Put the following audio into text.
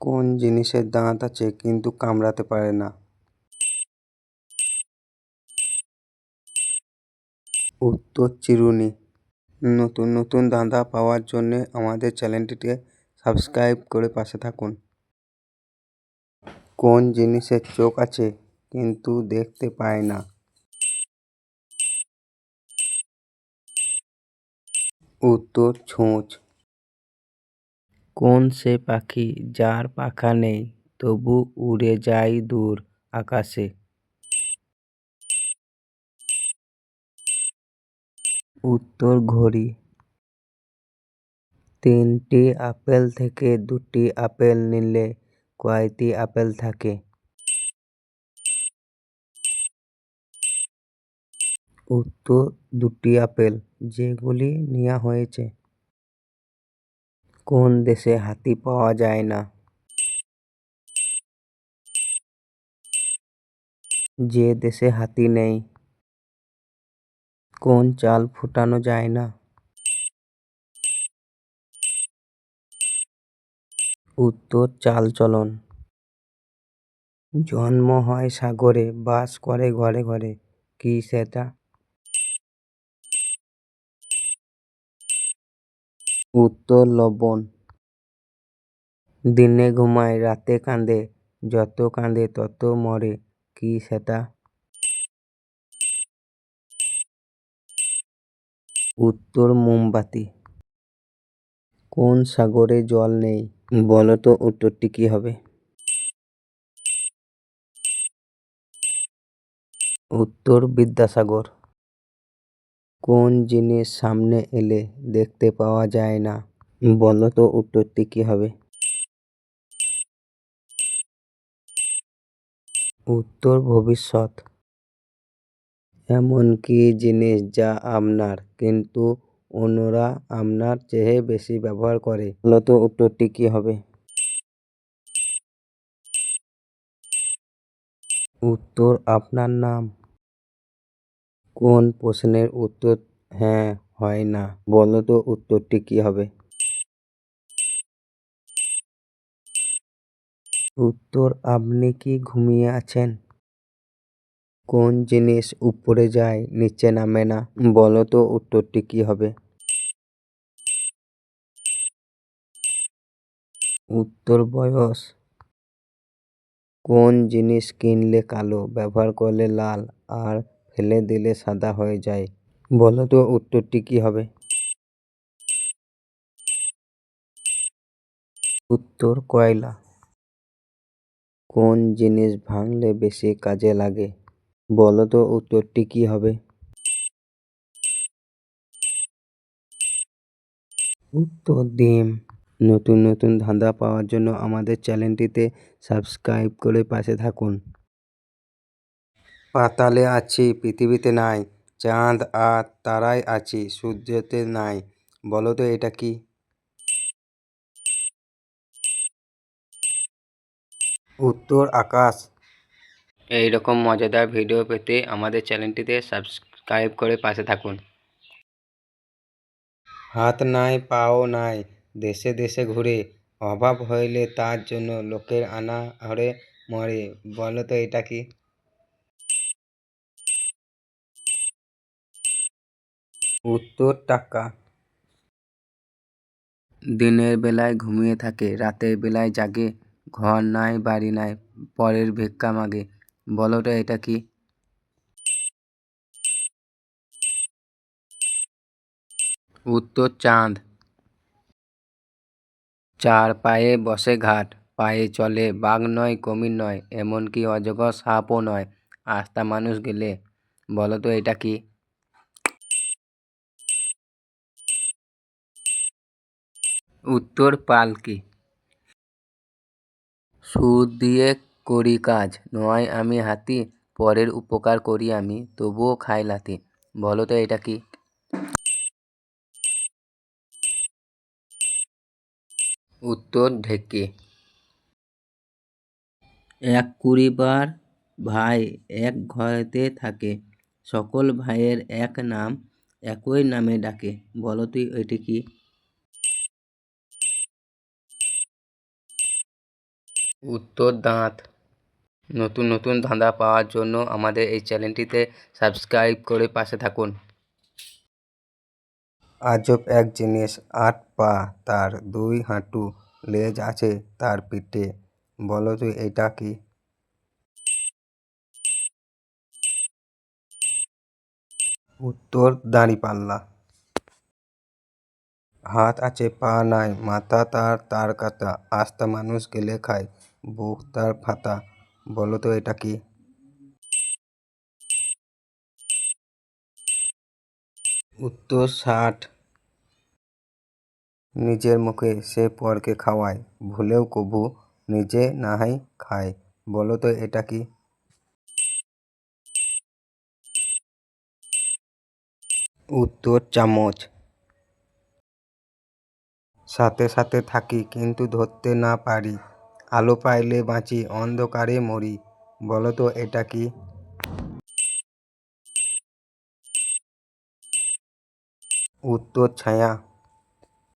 কোন জিনিসের দাঁত আছে কিন্তু কামড়াতে পারে না? উত্তর, চিরুনি। নতুন নতুন ধাঁধা পাওয়ার জন্যে আমাদের চ্যানেলটিকে সাবস্ক্রাইব করে পাশে থাকুন। কোন জিনিসের চোখ আছে কিন্তু দেখতে পায় না? উত্তর, ছুঁচ। কোন সে পাখি যার পাখা নেই, তবু উড়ে যায় দূর আকাশে? উত্তর ঘড়ি। তিনটি আপেল থেকে দুটি আপেল নিলে কয়টি আপেল থাকে? উত্তর, দুটি আপেল, যেগুলি নেওয়া হয়েছে। কোন দেশে হাতি পাওয়া যায় না? যে দেশে হাতি নেই। কোন চাল ফোটানো যায় না? উত্তর, চাল চলন জন্ম হয় সাগরে, বাস করে ঘরে ঘরে কি সেটা? উত্তর লবণ। দিনে ঘুমায়, রাতে কাঁদে, যত কাঁদে তত মরে, কি সেটা? উত্তর মোমবাতি। কোন সাগরে জল নেই? বলো তো উত্তরটি কী হবে? উত্তর বিদ্যাসাগর। কোন জিনিস সামনে এলে দেখতে পাওয়া যায় না? বলো তো উত্তরটি কী হবে? উত্তর, ভবিষ্যৎ। এমন কী জিনিস যা আপনার, কিন্তু অন্যরা আপনার চেয়ে বেশি ব্যবহার করে? বলো তো উত্তরটি কী হবে? উত্তর, আপনার নাম। কোন প্রশ্নের উত্তর হ্যাঁ হয় না? বলো তো উত্তরটি কী হবে? উত্তর, আপনি কি ঘুমিয়ে আছেন? কোন জিনিস উপরে যায়, নিচে নামে না? বলো তো উত্তরটি কী হবে? উত্তর বয়স। কোন জিনিস কিনলে কালো ব্যবহার করলে লাল আর ফেলে দিলে সাদা হয়ে যায়? বলো তো, উত্তরটি কী হবে? উত্তর, কয়লা। কোন জিনিস ভাঙলে বেশি কাজে লাগে? বলো তো, উত্তরটি কী হবে? উত্তর, ডিম। নতুন নতুন ধাঁধা পাওয়ার জন্য আমাদের চ্যানেলটিতে সাবস্ক্রাইব করে পাশে থাকুন। পাতালে আছি পৃথিবীতে নাই চাঁদ আর তারায় আছি সূর্যতে নাই বলো তো এটা কি উত্তর আকাশ। এই রকম মজাদার ভিডিও পেতে আমাদের চ্যানেলটিতে সাবস্ক্রাইব করে পাশে থাকুন। হাত নাই পাও নাই দেশে দেশে ঘুরে অভাব হইলে তার জন্য লোকের অনাহারে মরে বলো তো এটা কী? উত্তর টাকা। দিনের বেলায় ঘুমিয়ে থাকে, রাতের বেলায় জাগে, ঘর নাই, বাড়ি নাই, পরের ভিক্ষা মাগে বলো তো এটা কি উত্তর চাঁদ। চার পায়ে বসে ঘাট, পায়ে চলে, বাঘ নয়, কুমির নয়, এমনকি অজগর সাপও নয়, আস্তা মানুষ গেলে বলো তো এটা কী? উত্তর পালকি। সুর দিয়ে করি কাজ, নয় আমি হাতি, পরের উপকার করি আমি, তবুও খাই লাথি বলো তো এটা কি উত্তর ঢেকে এক পরিবার ভাই এক ঘরেতে থাকে, সকল ভাইয়ের এক নাম একই নামে ডাকে বলো তো এটি কী? উত্তর দাঁত। নতুন নতুন ধাঁধা পাওয়ার জন্য আমাদের এই চ্যানেলটিতে সাবস্ক্রাইব করে পাশে থাকুন। আজব এক জিনিস, আট পা তার দুই হাঁটু লেজ আছে তার পিঠে। বলো তো এটা কি? উত্তর, দাঁড়িপাল্লা। হাত আছে, পা নাই, মাথা তার তার কাটা। আস্তা মানুষ গেলে খায়। বুক তার ফাতা, বলো তো এটা কি? উত্তর ষাট। নিজের মুখে সে পরকে খাওয়ায়, ভুলেও কভু নিজে নাহাই খায়, বলো তো এটা কি? উত্তর চামচ। সাথে সাথে থাকি, কিন্তু ধরতে না পারি আলো পাইলে বাঁচি অন্ধকারে মরি। বলতো এটা কি? উত্তর ছায়া।